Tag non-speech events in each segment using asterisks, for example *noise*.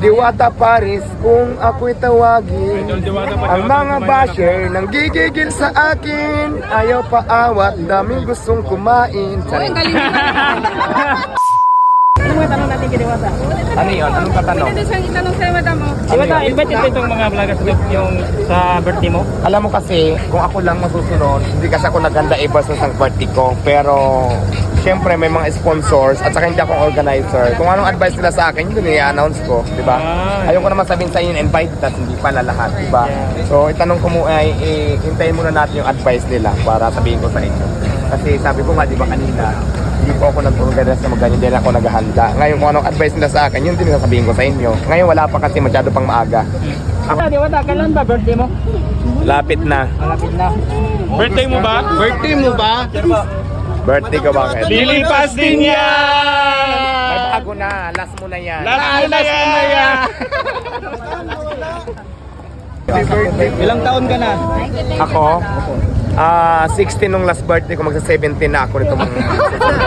Diwata Paris kung ako'y tawagin. Ang mga basher nang gigigil sa akin. Ayaw paawat, daming gustong kumain. Uy, galing *laughs* Ano yun? Anong tatanong? Pwede siyang itanong sa'yo, madam. oh. Diwata, invite ito itong mga vloggers yung, yung sa birthday mo. Alam mo kasi, kung ako lang masusunod, hindi kasi ako naganda iba sa isang party ko. Pero, syempre may mga sponsors at saka hindi ako organizer. Kung anong advice nila sa akin, yun yung i-announce ko, di ba? Ah. Ayoko naman sabihin sa inyo, invite that, hindi pala lahat, di ba? So, itanong ko mo ay, eh, hintayin muna natin yung advice nila para sabihin ko sa inyo. Kasi sabi ko nga, di ba kanina, hindi po ako nag-organize na magganyan, rin ako naghahanda. Ngayon, kung anong advice nila sa akin, yun din yung sabihin ko sa inyo. Ngayon, wala pa kasi masyado pang maaga. Ako, Diwata, kailan ba birthday mo? Lapit na. Malapit na. Birthday mo ba? Birthday mo ba? Birthday ko bakit? Lilipas din Ay, yan! bago na. Last mo na yan. Last mo na yan! *laughs* Ilang taon ka na? Ako? Ah, 16 nung last birthday ko, magsa-17 na ako nito *laughs* mga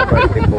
birthday ko.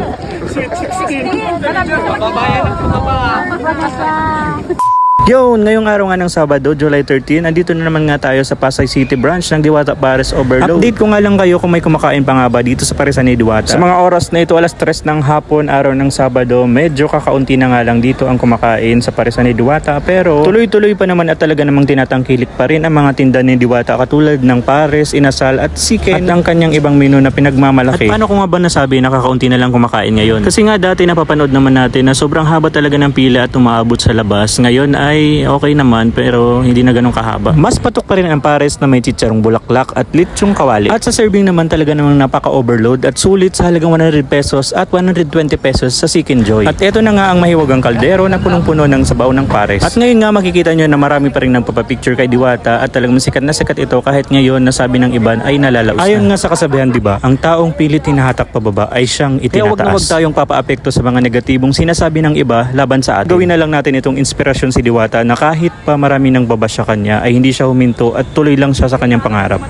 Yun, ngayong araw nga ng Sabado, July 13, andito na naman nga tayo sa Pasay City branch ng Diwata Paris Overload. Update ko nga lang kayo kung may kumakain pa nga ba dito sa Parisan ni Diwata. Sa mga oras na ito, alas 3 ng hapon, araw ng Sabado, medyo kakaunti na nga lang dito ang kumakain sa Parisan ni Diwata. Pero tuloy-tuloy pa naman at talaga namang tinatangkilik pa rin ang mga tinda ni Diwata katulad ng pares, inasal at siken at ang kanyang ibang menu na pinagmamalaki. At paano ko nga ba nasabi na kakaunti na lang kumakain ngayon? Kasi nga dati napapanood naman natin na sobrang haba talaga ng pila at umaabot sa labas. Ngayon ay okay naman pero hindi na ganun kahaba. Mas patok pa rin ang pares na may chicharong bulaklak at litsong kawali. At sa serving naman talaga namang napaka-overload at sulit sa halagang 100 pesos at 120 pesos sa Seek and Joy. At eto na nga ang mahiwagang kaldero na punong-puno ng sabaw ng pares. At ngayon nga makikita nyo na marami pa rin nagpapapicture kay Diwata at talagang sikat na sikat ito kahit ngayon nasabi ng iban ay nalalaos Ayon nga sa kasabihan, di ba, ang taong pilit hinahatak pababa ay siyang itinataas. Kaya wag na wag tayong papaapekto sa mga negatibong sinasabi ng iba laban sa atin. Gawin na lang natin itong inspirasyon si Diwata na kahit pa marami nang babas sa kanya ay hindi siya huminto at tuloy lang siya sa kanyang pangarap.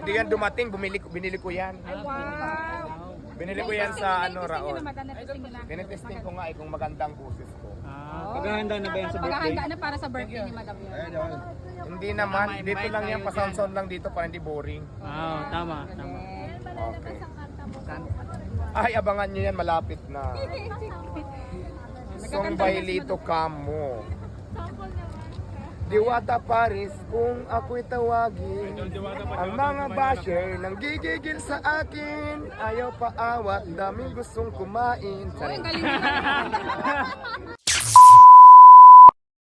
Hindi yan dumating, bumili, ko- binili ko yan. Binili ko yan sa ano, Raon. Tinitesting ko nga eh kung magandang busis ko. Ah, paghahanda na ba yan sa birthday? Paghahanda na para sa birthday ni madam yun. Hindi naman, dito lang yan, pasound-sound lang dito para hindi boring. Ah, tama, tama. Okay. Ay, abangan nyo yan, malapit na. *laughs* Song by Lito Camo. Diwata Paris kung ako'y tawagin. Ang mga basher nang gigigil sa akin. Ayaw paawat, daming gustong kumain. Uy, galing. *laughs*